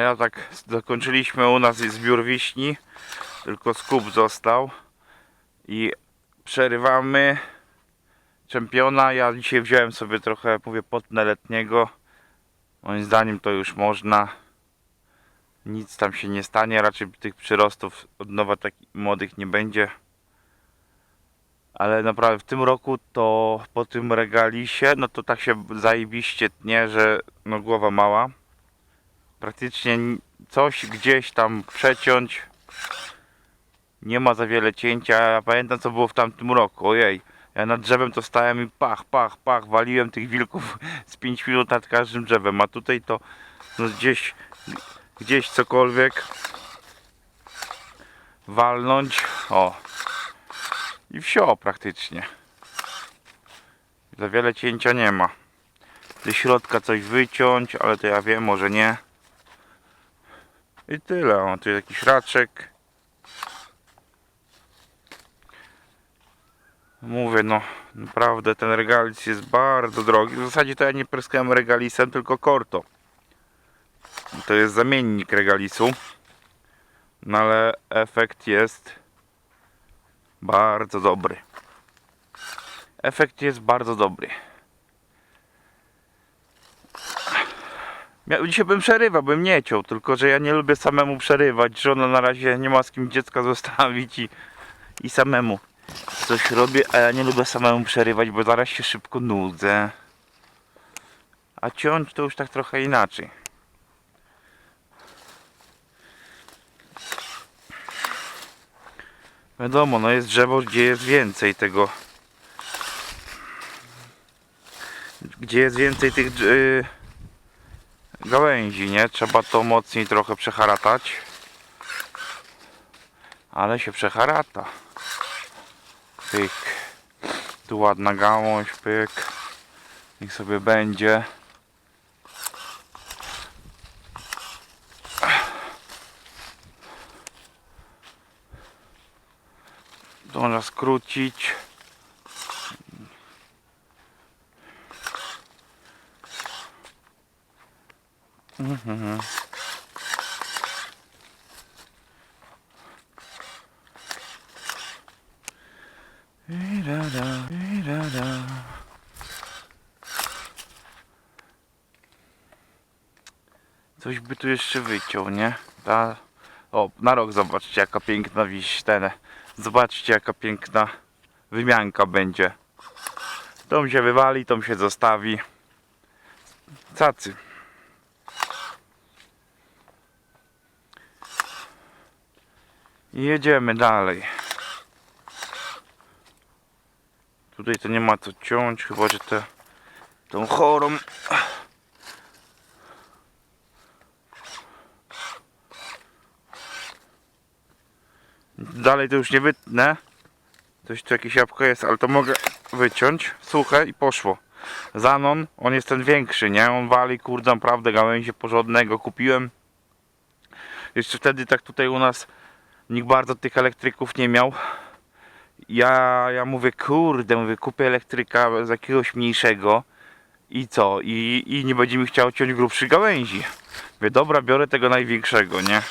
Ja tak zakończyliśmy u nas zbiór wiśni. Tylko skup został. I przerywamy czempiona. Ja dzisiaj wziąłem sobie trochę, mówię, potnę letniego. Moim zdaniem to już można. Nic tam się nie stanie. Raczej tych przyrostów od nowa takich młodych nie będzie. Ale naprawdę w tym roku to po tym regalisie, no to tak się zajebiście tnie, że no głowa mała. Praktycznie coś gdzieś tam przeciąć. Nie ma za wiele cięcia. Ja pamiętam co było w tamtym roku. Ojej. Ja nad drzewem to stałem i pach, pach, pach, waliłem tych wilków z 5 minut nad każdym drzewem, a tutaj to no gdzieś, gdzieś cokolwiek walnąć, o i wsio praktycznie. Za wiele cięcia nie ma. Ze środka coś wyciąć, ale to ja wiem, może nie. I tyle, o, tu jest jakiś raczek. Mówię, no naprawdę ten regalis jest bardzo drogi. W zasadzie to ja nie pryskałem regalisem, tylko korto. To jest zamiennik regalisu. No ale efekt jest bardzo dobry. Efekt jest bardzo dobry. Mia- Dzisiaj bym przerywał, bym nie ciął, tylko że ja nie lubię samemu przerywać. Żona na razie nie ma z kim dziecka zostawić i, i samemu coś robię, a ja nie lubię samemu przerywać, bo zaraz się szybko nudzę. A ciąć to już tak trochę inaczej. Wiadomo, no jest drzewo, gdzie jest więcej tego. Gdzie jest więcej tych yy, gałęzi, nie? Trzeba to mocniej trochę przeharatać. Ale się przeharata. Pyk. Tu ładna gałąź, pyk. Niech sobie będzie. Można skrócić. Coś by tu jeszcze wyciął, nie? Ta... O, na rok zobaczcie jaka piękna wiśtenę. Zobaczcie jaka piękna wymianka będzie. Tą się wywali, tą się zostawi. Cacy. I jedziemy dalej. Tutaj to nie ma co ciąć, chyba że te, tą chorą. Dalej to już nie wytnę. Coś tu jakieś jabłko jest, ale to mogę wyciąć. Suche i poszło. Zanon, on jest ten większy, nie? On wali, kurde, naprawdę gałęzie porządnego kupiłem. Jeszcze wtedy tak tutaj u nas nikt bardzo tych elektryków nie miał. Ja, ja mówię, kurde, mówię, kupię elektryka z jakiegoś mniejszego i co? I, i nie będzie mi chciał ciąć grubszych gałęzi. Mówię, dobra, biorę tego największego, nie?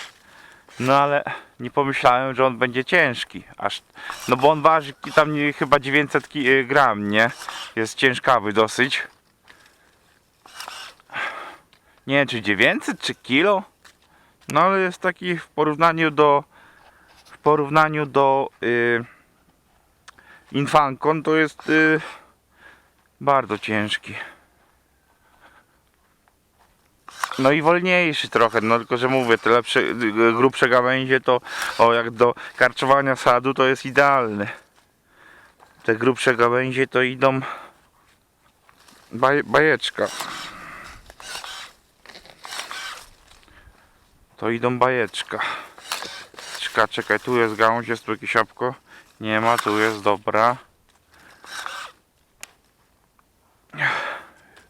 No ale nie pomyślałem, że on będzie ciężki. Aż, no bo on waży tam nie, chyba 900 ki- y, gram, nie? Jest ciężkawy dosyć. Nie wiem czy 900 czy kilo. No ale jest taki w porównaniu do porównaniu do y, Infancon to jest y, bardzo ciężki. No i wolniejszy trochę, no tylko że mówię, te lepsze, y, grubsze gałęzie to o jak do karczowania sadu to jest idealny. Te grubsze gałęzie to idą baj, bajeczka. To idą bajeczka. Czekaj, czekaj, tu jest gałąź, jest tu jakieś jabłko? Nie ma, tu jest, dobra.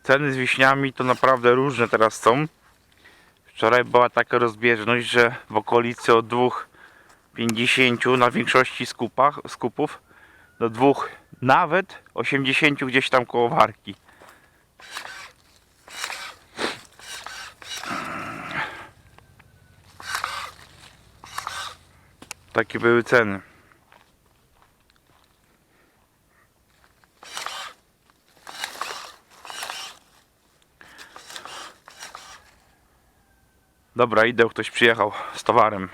Ceny z wiśniami to naprawdę różne teraz są. Wczoraj była taka rozbieżność, że w okolicy od 2,50 na większości skupach, skupów do dwóch, nawet 80 gdzieś tam koło warki. Takie były ceny. Dobra, idę, ktoś przyjechał z towarem.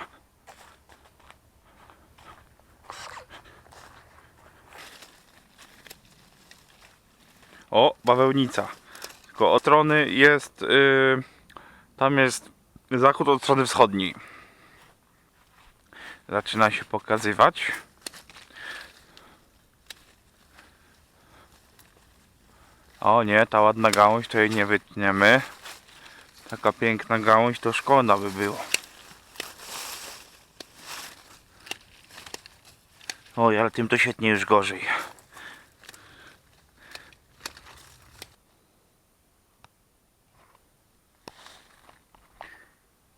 O, bawełnica. Tylko od strony jest. Yy, tam jest zachód od strony wschodniej. Zaczyna się pokazywać. O nie, ta ładna gałąź to jej nie wytniemy. Taka piękna gałąź to szkoda by było. Oj, ale tym to świetnie już gorzej.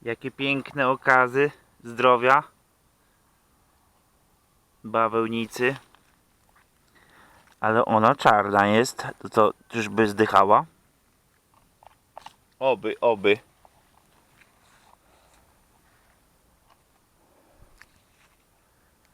Jakie piękne okazy zdrowia bawełnicy. Ale ona czarna jest, to czyżby zdychała? Oby, oby.